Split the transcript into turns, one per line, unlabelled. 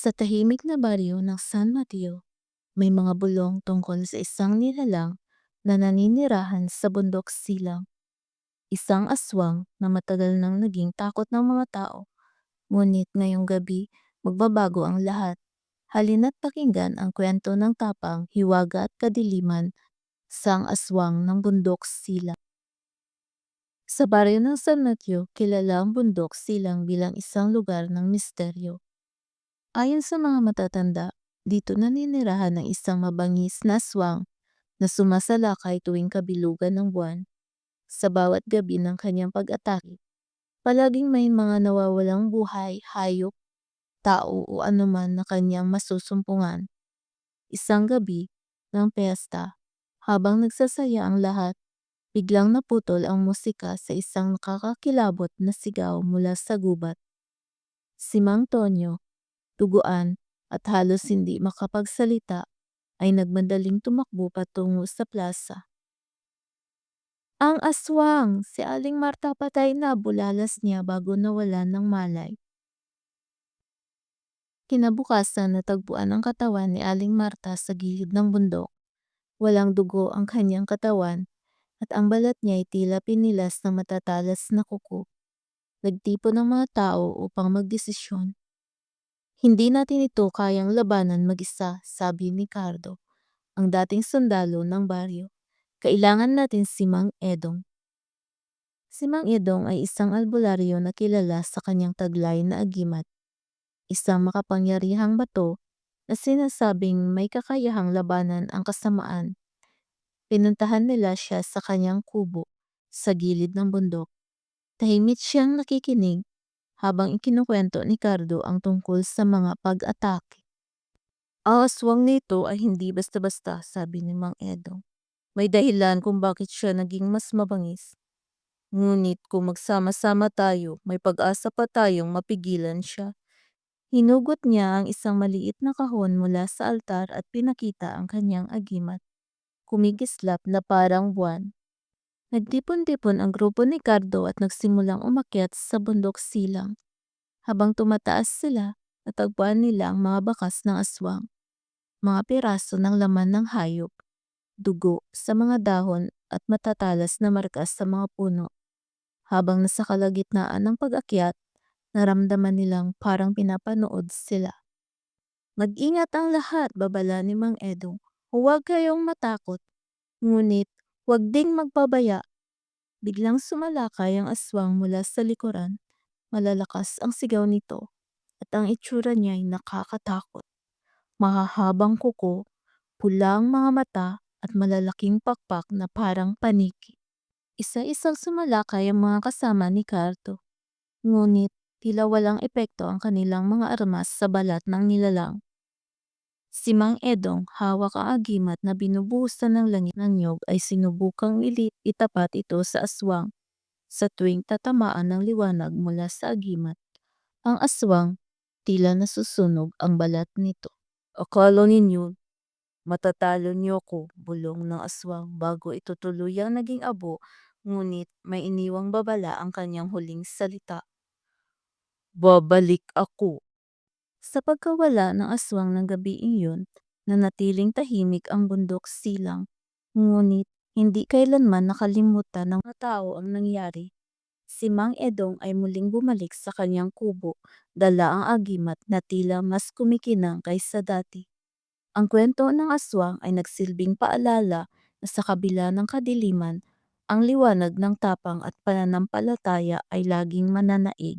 Sa tahimik na baryo ng San Mateo, may mga bulong tungkol sa isang nilalang na naninirahan sa bundok silang. Isang aswang na matagal nang naging takot ng mga tao. Ngunit ngayong gabi, magbabago ang lahat. Halina't pakinggan ang kwento ng tapang, hiwaga at kadiliman sang aswang ng bundok silang. Sa baryo ng San Mateo, kilala ang bundok silang bilang isang lugar ng misteryo. Ayon sa mga matatanda, dito naninirahan ng isang mabangis na aswang na sumasalakay tuwing kabilugan ng buwan. Sa bawat gabi ng kanyang pag-atake, palaging may mga nawawalang buhay, hayop, tao o anuman na kanyang masusumpungan. Isang gabi ng piyesta, habang nagsasaya ang lahat, biglang naputol ang musika sa isang nakakakilabot na sigaw mula sa gubat. Si Mang Tonyo, duguan at halos hindi makapagsalita, ay nagmadaling tumakbo patungo sa plaza. Ang aswang! Si Aling Marta patay na bulalas niya bago nawalan ng malay. Kinabukasan natagpuan ang katawan ni Aling Marta sa gilid ng bundok. Walang dugo ang kanyang katawan at ang balat niya ay tila pinilas ng matatalas na kuko. Nagtipon ng mga tao upang magdesisyon. Hindi natin ito kayang labanan mag-isa, sabi ni Cardo, ang dating sundalo ng baryo. Kailangan natin si Mang Edong. Si Mang Edong ay isang albularyo na kilala sa kanyang taglay na agimat. Isang makapangyarihang bato na sinasabing may kakayahang labanan ang kasamaan. Pinuntahan nila siya sa kanyang kubo sa gilid ng bundok. Tahimik siyang nakikinig habang ikinukwento ni Cardo ang tungkol sa mga pag-atake. Ang aswang nito ay hindi basta-basta, sabi ni Mang Edong. May dahilan kung bakit siya naging mas mabangis. Ngunit kung magsama-sama tayo, may pag-asa pa tayong mapigilan siya. Hinugot niya ang isang maliit na kahon mula sa altar at pinakita ang kanyang agimat. Kumikislap na parang buwan. Nagtipon-tipon ang grupo ni Cardo at nagsimulang umakyat sa bundok silang. Habang tumataas sila, natagpuan nila ang mga bakas ng aswang. Mga piraso ng laman ng hayop, dugo sa mga dahon at matatalas na markas sa mga puno. Habang nasa kalagitnaan ng pag-akyat, naramdaman nilang parang pinapanood sila. Mag-ingat ang lahat, babala ni Mang Edong. Huwag kayong matakot. Ngunit, huwag ding magpabaya. Biglang sumalakay ang aswang mula sa likuran. Malalakas ang sigaw nito at ang itsura niya ay nakakatakot. Mahahabang kuko, pulang mga mata at malalaking pakpak na parang paniki. Isa-isang sumalakay ang mga kasama ni Carto. Ngunit tila walang epekto ang kanilang mga armas sa balat ng nilalang. Si Mang Edong, hawak ang agimat na binubuhusan ng langit ng nyog ay sinubukang ilit itapat ito sa aswang. Sa tuwing tatamaan ng liwanag mula sa agimat, ang aswang tila nasusunog ang balat nito. Akala ninyo, matatalo niyo ko, bulong ng aswang bago ito tuluyang naging abo, ngunit may iniwang babala ang kanyang huling salita. Babalik ako. Sa pagkawala ng aswang ng gabi iyon, nanatiling tahimik ang bundok silang. Ngunit hindi kailanman nakalimutan ng mga tao ang nangyari. Si Mang Edong ay muling bumalik sa kanyang kubo, dala ang agimat na tila mas kumikinang kaysa dati. Ang kwento ng aswang ay nagsilbing paalala na sa kabila ng kadiliman, ang liwanag ng tapang at pananampalataya ay laging mananaig.